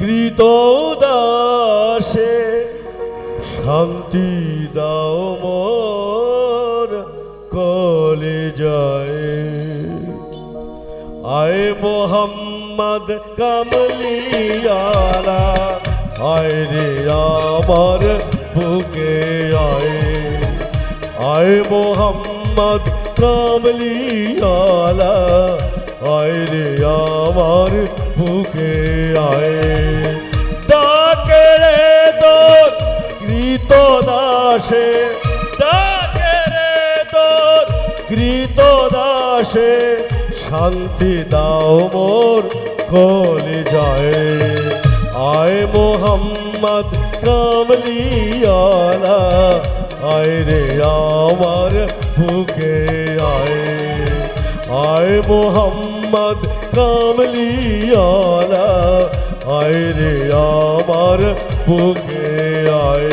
কৃত দাসে শান্তি দাও মোর কলে যায়। আয় মোহাম্মদ কামলিয়ালা, আয় রে আমার বুকে আয়। আয় মোহাম্মদ কামলিয়ালা দাসে শান্তি দাও মোর কলে যায় আয় মোহাম্মদ কামলিয়ালা আয় রে আমার বুকে আয়। আয় মোহাম্মদ কামলিয়ালা আয় রে আমার বুকে আয়।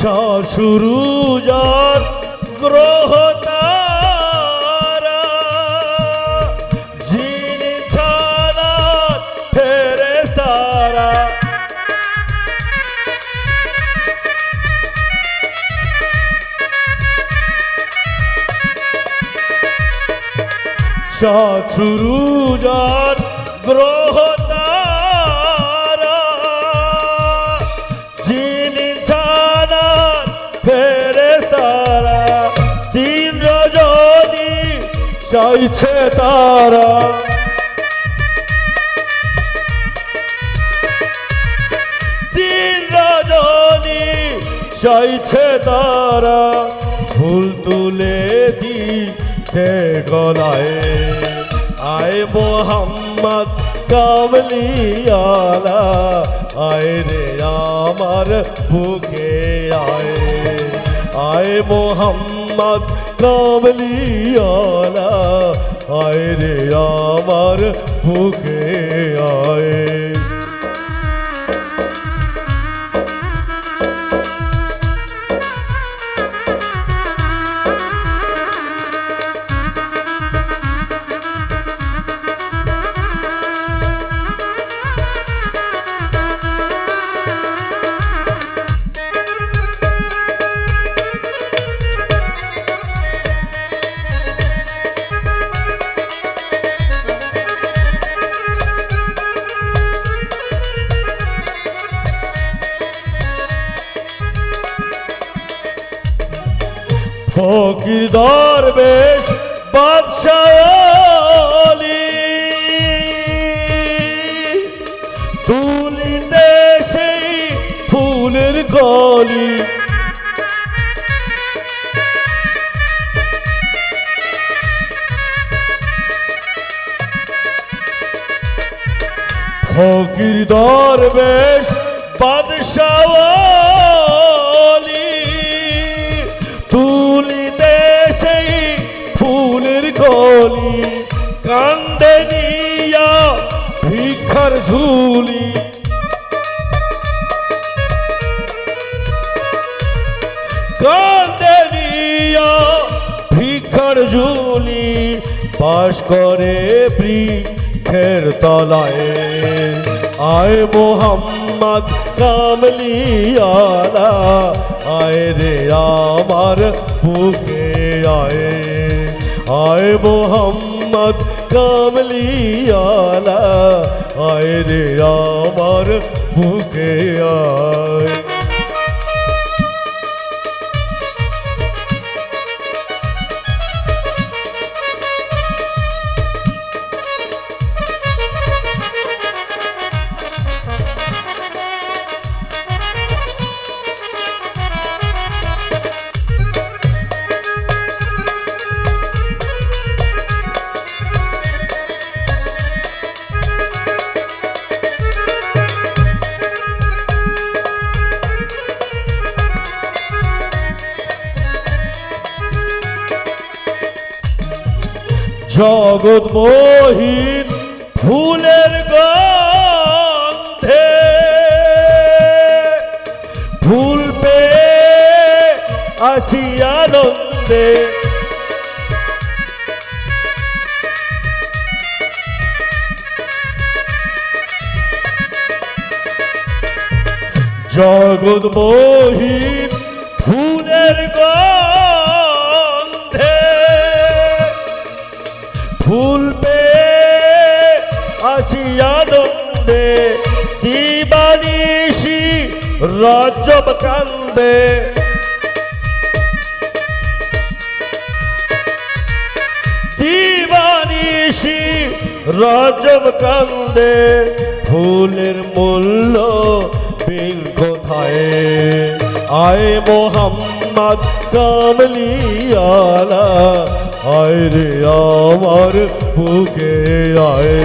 শুরু যার গ্রহ তারা জিন ছাড়া ফেরেশতারা চার শুরু যার গ্রহ চাইছে তারা। দিন রজনী চাইছে তারা। ফুল তুলে দিতে গলায়। আয় মোহাম্মদ কামলিয়ালা আয় রে আমার বুকে আয়। আয় মোহাম্মদ কামলিয়ালা আয় রে আমার বুকে আয় ফকির দরবেশ বাদশাহলি তুলিতে সেই ফুলের গলি। ফকির দরবেশ বাদশাহলি কান্দে নিয়া ভিক্ষার ঝুলি। কান্দে নিয়া ভিক্ষার ঝুলি বাস করে বৃক্ষের তলায়। আয় মোহাম্মদ কামলিয়ালা, আয় রে আমার বুকে আয়। আয় মোহাম্মদ কামলিয়ালা আয় রে আমার বুকে আয় জগৎ মোহিন ফুলের গন্ধে। ফুল পেয়ে আছি আনন্দে। জগৎ মোহিন ফুলের গন্ধে। রজব কান্দে। দিবানিশি রজব কান্দে, ফুলের মূল্য বিল কোথায়? আয় মোহাম্মদ কামলিয়ালা আয় রে আমার বুকে আয়।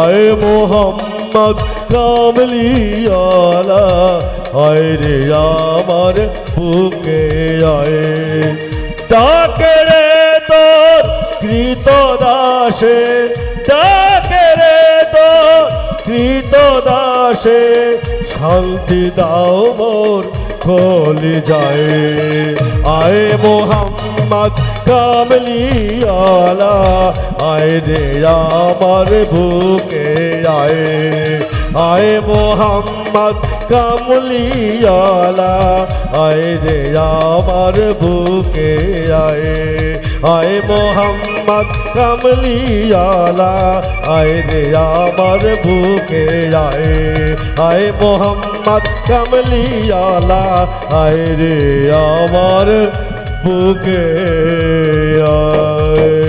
আয় মোহাম্মদ কামলিয়ালা আয় রে আমার বুকে আয়। ডাকে রে তোর কৃত দাসে ডাকে রে তোর কৃত দাসে শান্তি দাও মোর কলি যায়। আয় মোহাম্মদ কামলিয়ালা আয় রে আমার বুকে আয়। আয় মোহাম্মদ কামলিয়ালা আয় রে আমার বুকে আয়। আয় মোহাম্মদ কামলিয়ালা আয় রে আমার বুকে আয়। আয় মোহাম্মদ কামলিয়ালা আয় রে আমার বুকে আয়